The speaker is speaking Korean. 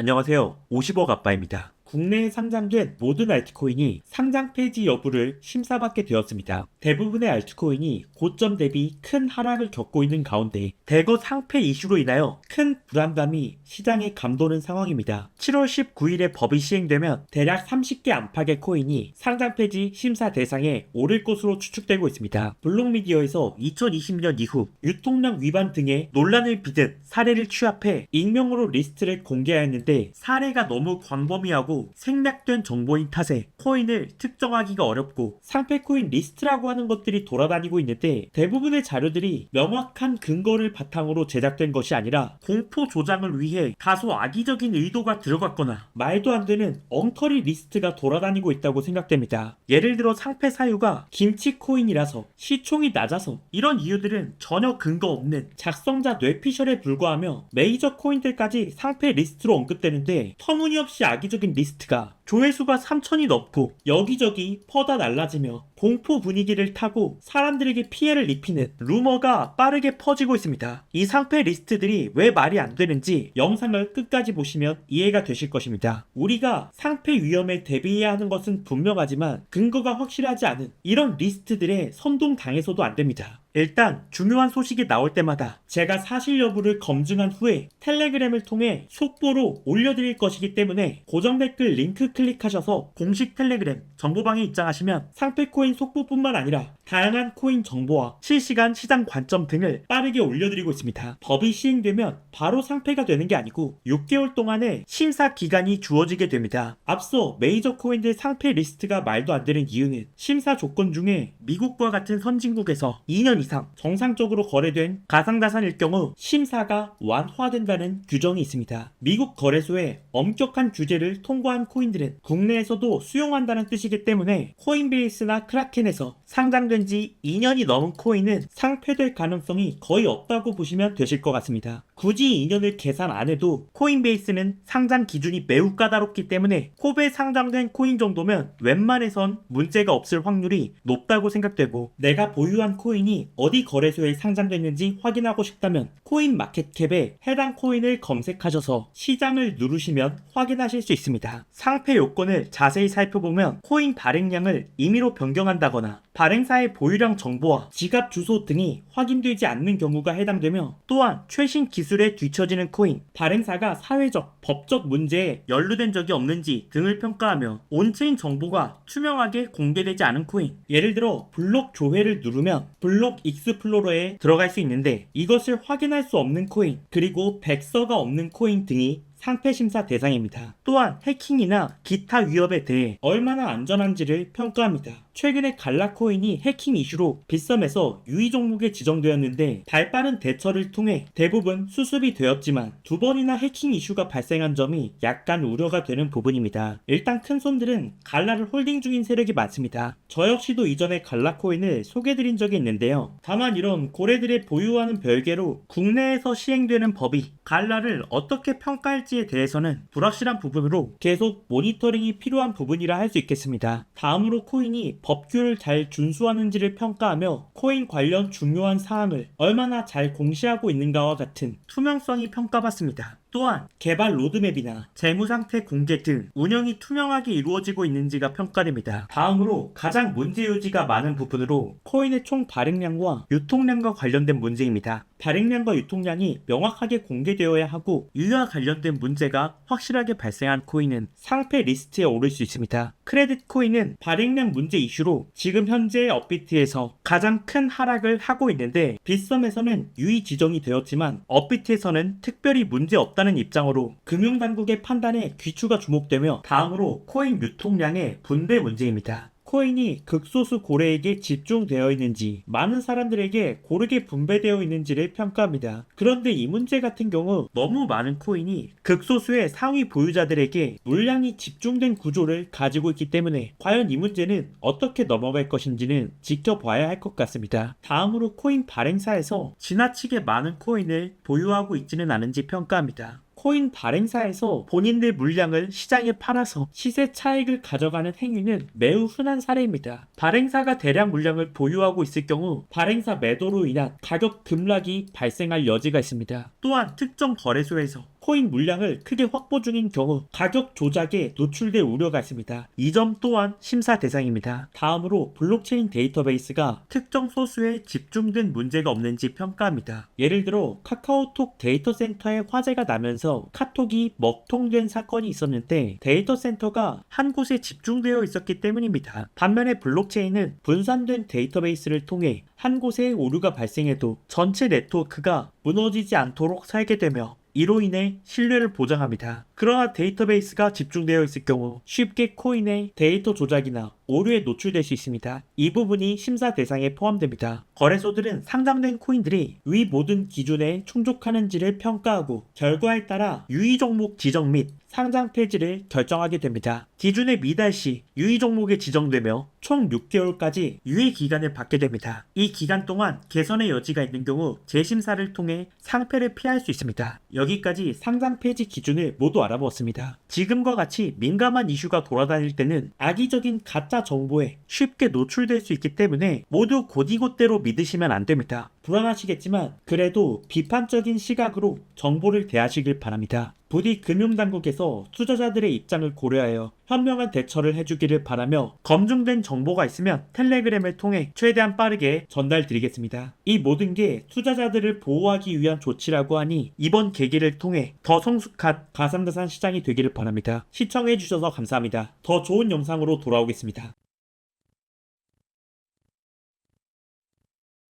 안녕하세요. 50억 아빠입니다. 국내에 상장된 모든 알트코인이 상장 폐지 여부를 심사받게 되었습니다. 대부분의 알트코인이 고점 대비 큰 하락을 겪고 있는 가운데 대거 상패 이슈로 인하여 큰 불안감이 시장에 감도는 상황입니다. 7월 19일에 법이 시행되면 대략 30개 안팎의 코인이 상장 폐지 심사 대상에 오를 것으로 추측되고 있습니다. 블록미디어에서 2020년 이후 유통량 위반 등의 논란을 빚은 사례를 취합해 익명으로 리스트를 공개하였는데 사례가 너무 광범위하고 생략된 정보인 탓에 코인을 특정하기가 어렵고 상패 코인 리스트라고 하는 것들이 돌아다니고 있는데 대부분의 자료들이 명확한 근거를 바탕으로 제작된 것이 아니라 공포 조장을 위해 다소 악의적인 의도가 들어갔거나 말도 안 되는 엉터리 리스트가 돌아다니고 있다고 생각됩니다. 예를 들어 상패 사유가 김치 코인이라서 시총이 낮아서 이런 이유들은 전혀 근거 없는 작성자 뇌피셜에 불과하며 메이저 코인들까지 상패 리스트로 언급되는데 터무니없이 악의적인 리스트 가 조회수가 3천이 넘고 여기저기 퍼다 날라지며 공포 분위기를 타고 사람들에게 피해를 입히는 루머가 빠르게 퍼지고 있습니다. 이 상패 리스트들이 왜 말이 안 되는지 영상을 끝까지 보시면 이해가 되실 것입니다. 우리가 상패 위험에 대비해야 하는 것은 분명하지만 근거가 확실하지 않은 이런 리스트들에 선동당해서도 안 됩니다. 일단 중요한 소식이 나올 때마다 제가 사실 여부를 검증한 후에 텔레그램을 통해 속보로 올려드릴 것이기 때문에 고정 댓글 링크 클릭하셔서 공식 텔레그램 정보방에 입장하시면 상패코 인 속보뿐만 아니라 다양한 코인 정보와 실시간 시장 관점 등을 빠르게 올려드리고 있습니다. 법이 시행되면 바로 상패가 되는 게 아니고 6개월 동안의 심사 기간이 주어지게 됩니다. 앞서 메이저 코인들 상패 리스트가 말도 안 되는 이유는 심사 조건 중에 미국과 같은 선진국에서 2년 이상 정상적으로 거래된 가상자산일 경우 심사가 완화된다는 규정이 있습니다. 미국 거래소에 엄격한 규제를 통과한 코인들은 국내에서도 수용한다는 뜻이기 때문에 코인베이스나 크라켄에서 상장된 지 2년이 넘은 코인은 상폐될 가능성이 거의 없다고 보시면 되실 것 같습니다. 굳이 2년을 계산 안 해도 코인베이스는 상장 기준이 매우 까다롭기 때문에 코베 상장된 코인 정도면 웬만해선 문제가 없을 확률이 높다고 생각되고 내가 보유한 코인이 어디 거래소에 상장됐는지 확인하고 싶다면 코인 마켓캡에 해당 코인을 검색하셔서 시장을 누르시면 확인하실 수 있습니다. 상패 요건을 자세히 살펴보면 코인 발행량을 임의로 변경한다거나 발행사의 보유량 정보와 지갑 주소 등이 확인되지 않는 경우가 해당되며 또한 최신 기술 에 뒤처지는 코인, 발행사가 사회적, 법적 문제에 연루된 적이 없는지 등을 평가하며 온체인 정보가 투명하게 공개되지 않은 코인, 예를 들어 블록 조회를 누르면 블록 익스플로러에 들어갈 수 있는데 이것을 확인할 수 없는 코인, 그리고 백서가 없는 코인 등이 상패 심사 대상입니다. 또한 해킹이나 기타 위협에 대해 얼마나 안전한지를 평가합니다. 최근에 갈라코인이 해킹 이슈로 빗썸에서 유의 종목에 지정되었는데 발빠른 대처를 통해 대부분 수습이 되었지만 두 번이나 해킹 이슈가 발생한 점이 약간 우려가 되는 부분입니다. 일단 큰 손들은 갈라를 홀딩 중인 세력이 많습니다. 저 역시도 이전에 갈라코인을 소개드린 적이 있는데요. 다만 이런 고래들의 보유와는 별개로 국내에서 시행되는 법이 갈라를 어떻게 평가할지 에 대해서는 불확실한 부분으로 계속 모니터링이 필요한 부분이라 할 수 있겠습니다. 다음으로 코인이 법규를 잘 준수하는지를 평가하며 코인 관련 중요한 사항을 얼마나 잘 공시하고 있는가와 같은 투명성이 평가받습니다. 또한 개발 로드맵이나 재무 상태 공개 등 운영이 투명하게 이루어지고 있는지가 평가됩니다. 다음으로 가장 문제 요지가 많은 부분으로 코인의 총 발행량과 유통량과 관련된 문제입니다. 발행량과 유통량이 명확하게 공개되어야 하고 이와 관련된 문제가 확실하게 발생한 코인은 상패 리스트에 오를 수 있습니다. 크레딧 코인은 발행량 문제 이슈로 지금 현재 업비트에서 가장 큰 하락을 하고 있는데 빗썸에서는 유의 지정이 되었지만 업비트에서는 특별히 문제 없다 는 입장으로 금융당국의 판단에 귀추가 주목되며 다음으로 코인 유통량의 분배 문제입니다. 코인이 극소수 고래에게 집중되어 있는지 많은 사람들에게 고르게 분배되어 있는지를 평가합니다. 그런데 이 문제 같은 경우 너무 많은 코인이 극소수의 상위 보유자들에게 물량이 집중된 구조를 가지고 있기 때문에 과연 이 문제는 어떻게 넘어갈 것인지는 지켜봐야 할 것 같습니다. 다음으로 코인 발행사에서 지나치게 많은 코인을 보유하고 있지는 않은지 평가합니다. 코인 발행사에서 본인들 물량을 시장에 팔아서 시세 차익을 가져가는 행위는 매우 흔한 사례입니다. 발행사가 대량 물량을 보유하고 있을 경우 발행사 매도로 인한 가격 급락이 발생할 여지가 있습니다. 또한 특정 거래소에서 코인 물량을 크게 확보 중인 경우 가격 조작에 노출될 우려가 있습니다. 이 점 또한 심사 대상입니다. 다음으로 블록체인 데이터베이스가 특정 소수에 집중된 문제가 없는지 평가합니다. 예를 들어 카카오톡 데이터 센터에 화재가 나면서 카톡이 먹통된 사건이 있었는데 데이터 센터가 한 곳에 집중되어 있었기 때문입니다. 반면에 블록체인은 분산된 데이터베이스를 통해 한 곳에 오류가 발생해도 전체 네트워크가 무너지지 않도록 설계되며 이로 인해 신뢰를 보장합니다. 그러나 데이터베이스가 집중되어 있을 경우 쉽게 코인의 데이터 조작이나 오류에 노출될 수 있습니다. 이 부분이 심사 대상에 포함됩니다. 거래소들은 상장된 코인들이 위 모든 기준에 충족하는지를 평가하고 결과에 따라 유의 종목 지정 및 상장 폐지를 결정하게 됩니다. 기준의 미달 시 유의 종목에 지정되며 총 6개월까지 유예 기간을 받게 됩니다. 이 기간 동안 개선의 여지가 있는 경우 재심사를 통해 상패를 피할 수 있습니다. 여기까지 상장 폐지 기준을 모두 알아보았습니다. 지금과 같이 민감한 이슈가 돌아다닐 때는 악의적인 가짜 정보에 쉽게 노출될 수 있기 때문에 모두 곧이곧대로 믿으시면 안 됩니다. 불안하시겠지만 그래도 비판적인 시각으로 정보를 대하시길 바랍니다. 부디 금융당국에서 투자자들의 입장을 고려하여 현명한 대처를 해주기를 바라며 검증된 정보가 있으면 텔레그램을 통해 최대한 빠르게 전달드리겠습니다. 이 모든 게 투자자들을 보호하기 위한 조치라고 하니 이번 계기를 통해 더 성숙한 가상자산 시장이 되기를 바랍니다. 시청해주셔서 감사합니다. 더 좋은 영상으로 돌아오겠습니다.